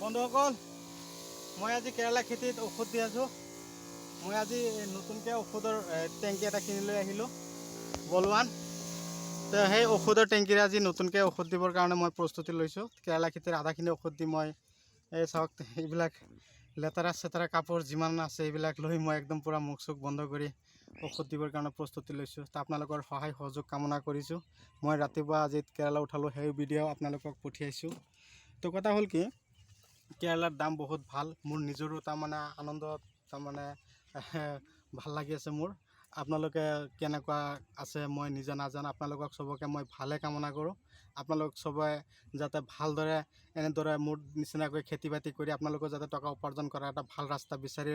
বন্ধুসকল মই আজি কেৰেলা খেতিত ঔষধ দি আছোঁ। মই আজি নতুনকৈ ঔষধৰ টেংকি এটা কিনি লৈ আহিলোঁ, বলৱান। তো সেই ঔষধৰ টেংকিৰে আজি নতুনকৈ ঔষধ দিবৰ কাৰণে মই প্ৰস্তুতি লৈছোঁ। কেৰেলা খেতিৰ আধাখিনি ঔষধ দি মই এই চাওক, এইবিলাক লেতেৰা চেতেৰা কাপোৰ যিমান আছে এইবিলাক লৈ মই একদম পূৰা মুখ চুখ বন্ধ কৰি ঔষধ দিবৰ কাৰণে প্ৰস্তুতি লৈছোঁ। তো আপোনালোকৰ সহায় সহযোগ কামনা কৰিছোঁ। মই ৰাতিপুৱা আজি কেৰেলা উঠালোঁ, সেই ভিডিঅ' আপোনালোকক পঠিয়াইছোঁ। তো কথা হ'ল কি কেৰেলাৰ দাম বহুত ভালো। মোৰ নিজৰো তাৰমানে আনন্দত তাৰমানে ভালো লাগি আছে মোৰ। আপোনালোকে কেনেকুৱা আছে মই নিজে নাজানো। আপোনালোকক চবকে মই ভালে কামনা কৰোঁ। আপোনালোক চবে যাতে ভালদৰে এনেদৰে মোৰ নিচিনাকৈ খেতি বাতি কৰি আপোনালোকৰ যাতে টকা উপাৰ্জন কৰা এটা ভালো ৰাস্তা বিচাৰি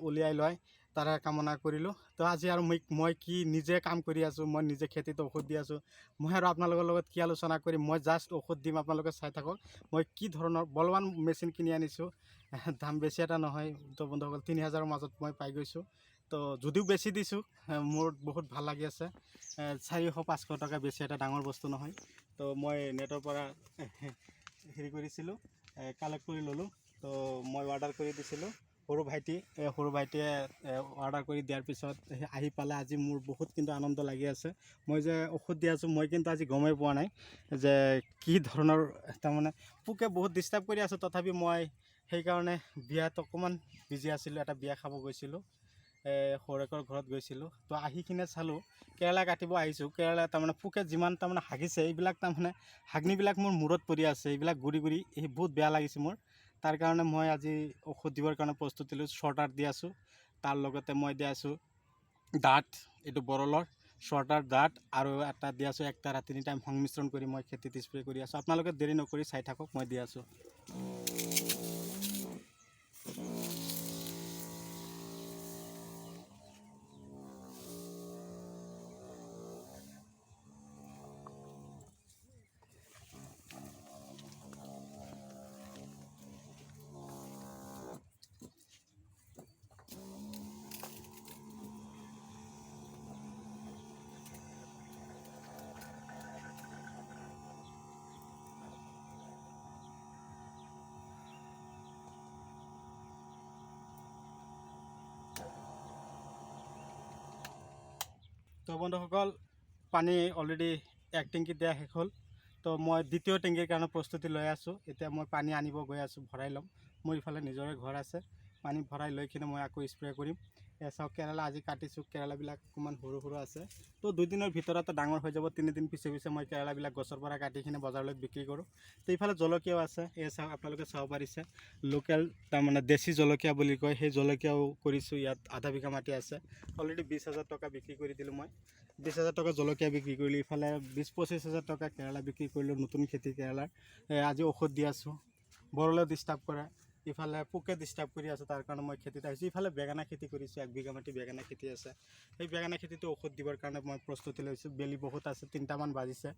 উলিয়াই লয়। তাৰে কামনা কৰিলোঁ। তো আজি আৰু মই মই কি নিজে কাম কৰি আছোঁ, মই নিজে খেতিত ঔষধ দি আছোঁ, মই আৰু আপোনালোকৰ লগত কি আলোচনা কৰিম, মই জাষ্ট ঔষধ দিম আপোনালোকে চাই থাকক, মই কি ধৰণৰ বলৱান মেচিন কিনি আনিছোঁ দাম বেছি এটা নহয়, তো বন্ধুসকল, তিনি হাজাৰৰ মাজত মই পাই গৈছোঁ। তো যদিও বেছি দিছোঁ মোৰ বহুত ভালো লাগি আছে চাৰিশ পাঁচশো টকা বেছি এটা ডাঙৰ বস্তু নহয়। তো মই নেটৰ পৰা হেৰি কৰিছিলোঁ কালেক্ট কৰি ল'লোঁ, তো মই অৰ্ডাৰ কৰি দিছিলোঁ। সৰু ভাইটি এই সৰু ভাইটিয়ে অৰ্ডাৰ কৰি দিয়াৰ পিছত আহি পালে আজি মোৰ বহুত কিন্তু আনন্দ লাগি আছে। মই যে ঔষধ দি আছোঁ, মই কিন্তু আজি গমেই পোৱা নাই যে কি ধৰণৰ, তাৰমানে পোকে বহুত ডিষ্টাৰ্ব কৰি আছোঁ। তথাপি মই সেইকাৰণে বিয়াত অকণমান বিজি আছিলোঁ, এটা বিয়া খাব গৈছিলোঁ সৌৰেকৰ ঘৰত গৈছিলোঁ। তো আহি কিনে চালোঁ, কেৰেলা কাটিব আহিছোঁ। কেৰেলা তাৰমানে পোকে যিমান তাৰমানে হাগিছে, এইবিলাক তাৰমানে হাগনিবিলাক মোৰ মূৰত পৰি আছে, এইবিলাক গুৰি গুৰি বহুত বেয়া লাগিছে মোৰ। তাৰ কাৰণে মই আজি ঔষধ দিবৰ কাৰণে প্ৰস্তুতি লৈছোঁ শ্বৰ্টাৰ দি আছোঁ। তাৰ লগতে মই দি আছোঁ দাঁত, এইটো বৰলৰ শ্বৰ্টাৰ দাঁত আৰু এটা দি আছোঁ, একটা তিনি টাইম সংমিশ্ৰণ কৰি মই খেতিত স্প্ৰে কৰি আছোঁ। আপোনালোকে দেৰি নকৰি চাই থাকক, মই দি আছোঁ। তো বন্ধুসকল, পানী অলৰেডি এক টেংকিত দিয়া শেষ হ'ল। তো মই দ্বিতীয় টেংকিৰ কাৰণে প্ৰস্তুতি লৈ আছোঁ। এতিয়া মই পানী আনিব গৈ আছোঁ, ভৰাই ল'ম। মোৰ ইফালে নিজৰে ঘৰ আছে। পানী ভৰাই লৈ কিনে মই আকৌ স্প্ৰে কৰিম। চাওক, কেৰেলা, আজি কাটিছোঁ, কেৰেলাবিলাক অকণমান সৰু সৰু আছে। তো দুদিনৰ ভিতৰতে ডাঙৰ হৈ যাব, তিনিদিন পিছে পিছে মই কেৰেলাবিলাক গছৰ পৰা কাটি কিনে বজাৰলৈ বিক্ৰী কৰোঁ। তো ইফালে জলকীয়াও আছে, এই চাওক, আপোনালোকে চাব পাৰিছে। লোকেল, তাৰমানে দেশী জলকীয়া বুলি কয়, সেই জলকীয়াও কৰিছোঁ, ইয়াত আধা বিঘা মাটি আছে। অলৰেডি বিছ হাজাৰ টকা বিক্ৰী কৰি দিলোঁ মই। বিছ হাজাৰ টকা জলকীয়া বিক্ৰী কৰিলোঁ, ইফালে বিছ পঁচিছ হাজাৰ টকা কেৰেলা বিক্ৰী কৰিলোঁ, নতুন খেতি কেৰেলাৰ। আজি ঔষধ দি আছোঁ। বৰলেও ডিষ্টাৰ্ব কৰে। ইফালে পোকে ডিষ্টাৰ্ব কৰি আছে, তাৰ কাৰণে মই খেতিত আহিছোঁ। ইফালে বেঙেনা খেতি কৰিছোঁ, এক বিঘা মাটি বেঙেনা খেতি আছে। সেই বেঙেনা খেতিটো ঔষধ দিবৰ কাৰণে মই প্ৰস্তুতি লৈছোঁ। বেলি বহুত আছে তিনিটামান বাজিছে।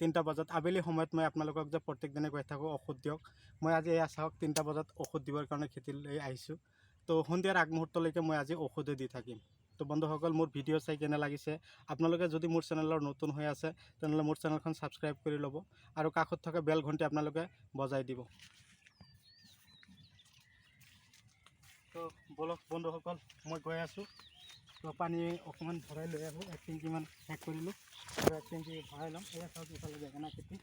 তিনিটা বজাত, আবেলি সময়ত মই আপোনালোকক যে প্ৰত্যেক দিনে কৈ থাকোঁ, ঔষধ দিয়ক। মই আজি এয়া চাওক তিনিটা বজাত ঔষধ দিবৰ কাৰণে খেতিলৈ আহিছোঁ। তো সন্ধিয়াৰ আগমুহূৰ্তলৈকে মই আজি ঔষধে দি থাকিম। তো বন্ধুসকল, মোৰ ভিডিঅ' চাই কেনে লাগিছে? আপোনালোকে যদি মোৰ চেনেলৰ নতুন হৈ আছে, তেনেহ'লে মোৰ চেনেলখন ছাবস্ক্ৰাইব কৰি ল'ব আৰু কাষত থকা বেল ঘণ্টি আপোনালোকে বজাই দিব তো বলক বন্ধুসকল মই গৈ আছোঁ। তো পানী অকণমান ভৰাই লৈ আহোঁ, এক টেংকিমান শেষ কৰিলোঁ আৰু এক টেংকি ভৰাই ল'ম। এয়া চাওক ইফালে বেঙেনা খেতি।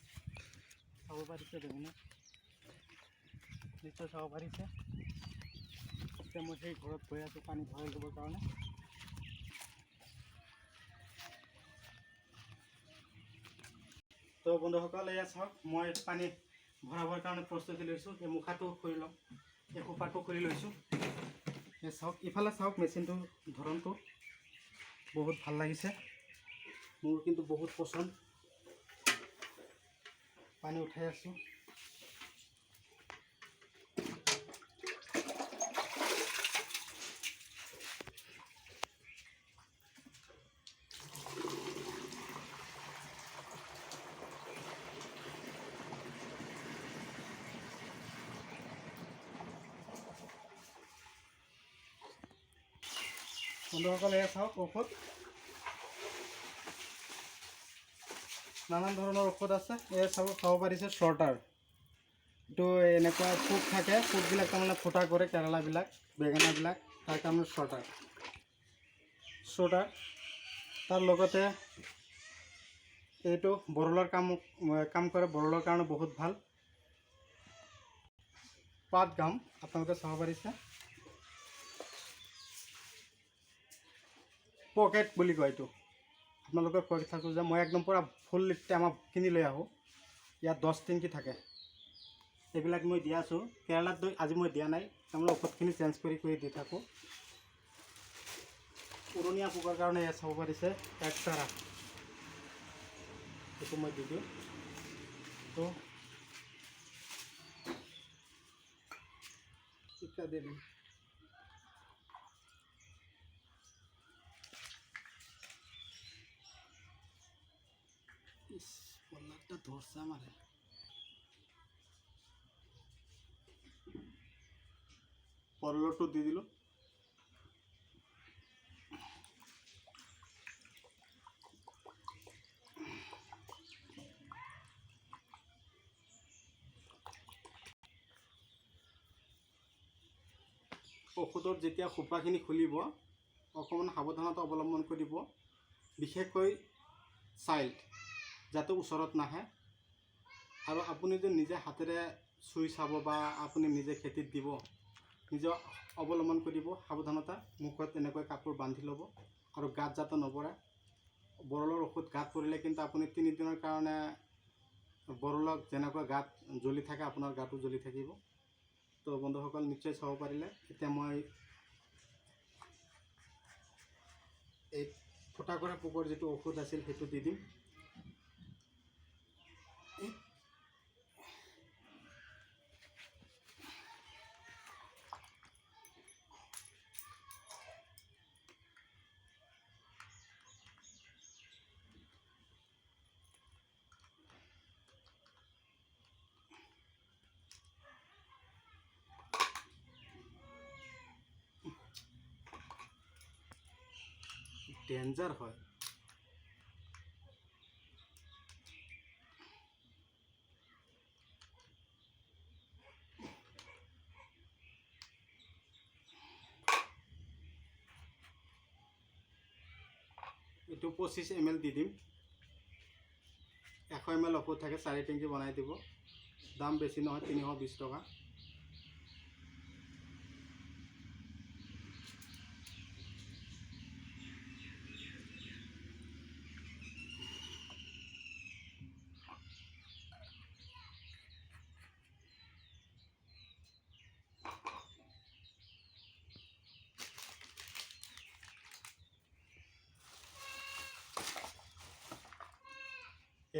চাব পাৰিছে বেঙেনা। নিশ্চয় চাব পাৰিছে। এতিয়া মই সেই ঘৰত গৈ আছোঁ পানী ভৰাই ল'বৰ কাৰণে। তো বন্ধুসকল এয়া চাওক, মই পানী ভৰাবৰ কাৰণে প্ৰস্তুতি লৈছোঁ। এই মুখাটো খুলি ল'ম। এই সোপাটো খুলি লৈছোঁ। এই চাওক, ইফালে চাওক, মেচিনটো ধৰণটো বহুত ভালো লাগিছে। মোৰ কিন্তু বহুত পচন্দ। পানী উঠাই আছোঁ। বন্ধুসকল এয়া চাওক ঔষধ। নানান ধৰণৰ ঔষধ আছে এয়া চাব চাব পাৰিছে শ্বৰ্টাৰ এইটো এনেকুৱা পোক থাকে পোকবিলাক তাৰমানে ফুটা কৰে কেৰেলাবিলাক বেঙেনাবিলাক তাৰ কাৰণে শ্বৰ্টাৰ শ্বৰ্টাৰ তাৰ লগতে এইটো বৰলৰ কাম কাম কৰে বৰলৰ কাৰণে বহুত ভালো। পাত গাম আপোনালোকে চাব পাৰিছে পকেট বুলি কয় এইটো। আপোনালোকে কৈ থাকোঁ যে, মই একদম পূৰা ফুল টেমা কিনি লৈ আহোঁ। ইয়াত দহ টেংকি থাকে। এইবিলাক মই দি আছোঁ। কেৰেলাত দৈ আজি মই দিয়া নাই। তাৰমানে ঔষধখিনি চেঞ্জ কৰি কৰি দি থাকোঁ। উৰণীয়া পোকৰ কাৰণে ইয়াত চাব পাৰিছে এক্সট্ৰা এইটো মই দি দিওঁ। তো টিকা দি দিম ইস পল্লারটা ধরছে আমারে। পরলটো দিয়ে দিল। ঔষধৰ যেতিয়া খোপাখিনি খুলিব, অকণমান সাৱধানতা অৱলম্বন কৰিব। বিশেষকৈ চাইল্ড যাতে ওচৰত নাহে। আৰু আপুনি যদি নিজে হাতেৰে চুই চাব বা আপুনি নিজে খেতিত দিব, নিজে অৱলম্বন কৰিব সাৱধানতা মুখত এনেকৈ কাপোৰ বান্ধি ল'ব আৰু গাত যাতে নপৰে। বৰলৰ ঔষধ গাত পৰিলে কিন্তু আপুনি তিনিদিনৰ কাৰণে বৰলক যেনেকুৱা গাত জ্বলি থাকে, আপোনাৰ গাতো জ্বলি থাকিব। তো বন্ধুসকল, নিশ্চয় চাব পাৰিলে। এতিয়া মই এই ফুটা কৰা পোকৰ যিটো ঔষধ আছিল, সেইটো দি দিম। ডেঞ্জাৰ হয়। এইটো পঁচিছ এম এল দি দিম। এশ এম এল ঔষধ থাকে, চাৰি টেংকি বনাই দিব। দাম বেছি নহয়, তিনিশ বিছ টকা।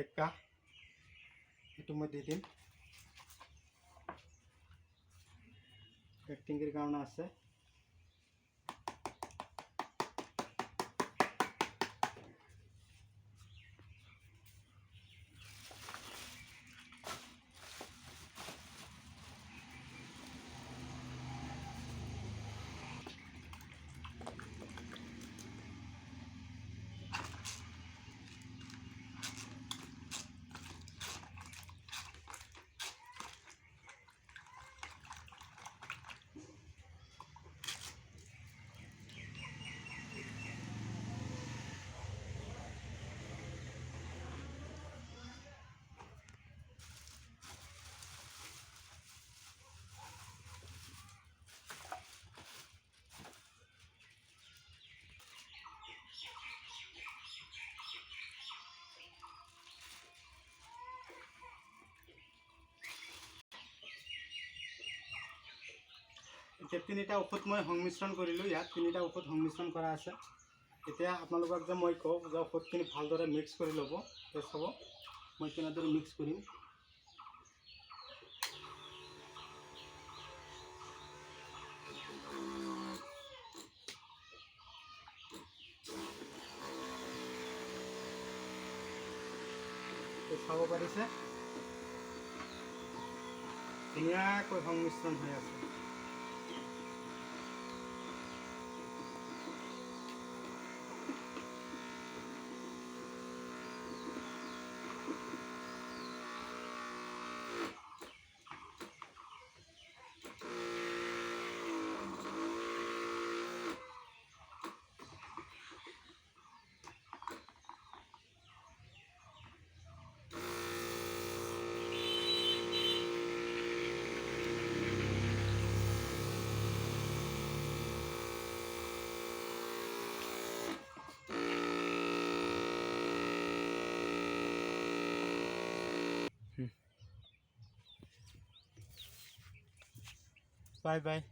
এক কাপ এইটো মই দি দিম এক টেংকিৰ কাৰণে আছে এতিয়া তিনিটা ঔষধ মই সংমিশ্ৰণ কৰিলোঁ, ইয়াত তিনিটা ঔষধ সংমিশ্ৰণ কৰা আছে। এতিয়া আপোনালোকক যে মই কওঁ যে ঔষধখিনি ভালদৰে মিক্স কৰি ল'ব তে চাব মই কেনেদৰে মিক্স কৰিম? চাব পাৰিছে? ধুনীয়াকৈ সংমিশ্ৰণ হৈ আছে। 拜拜。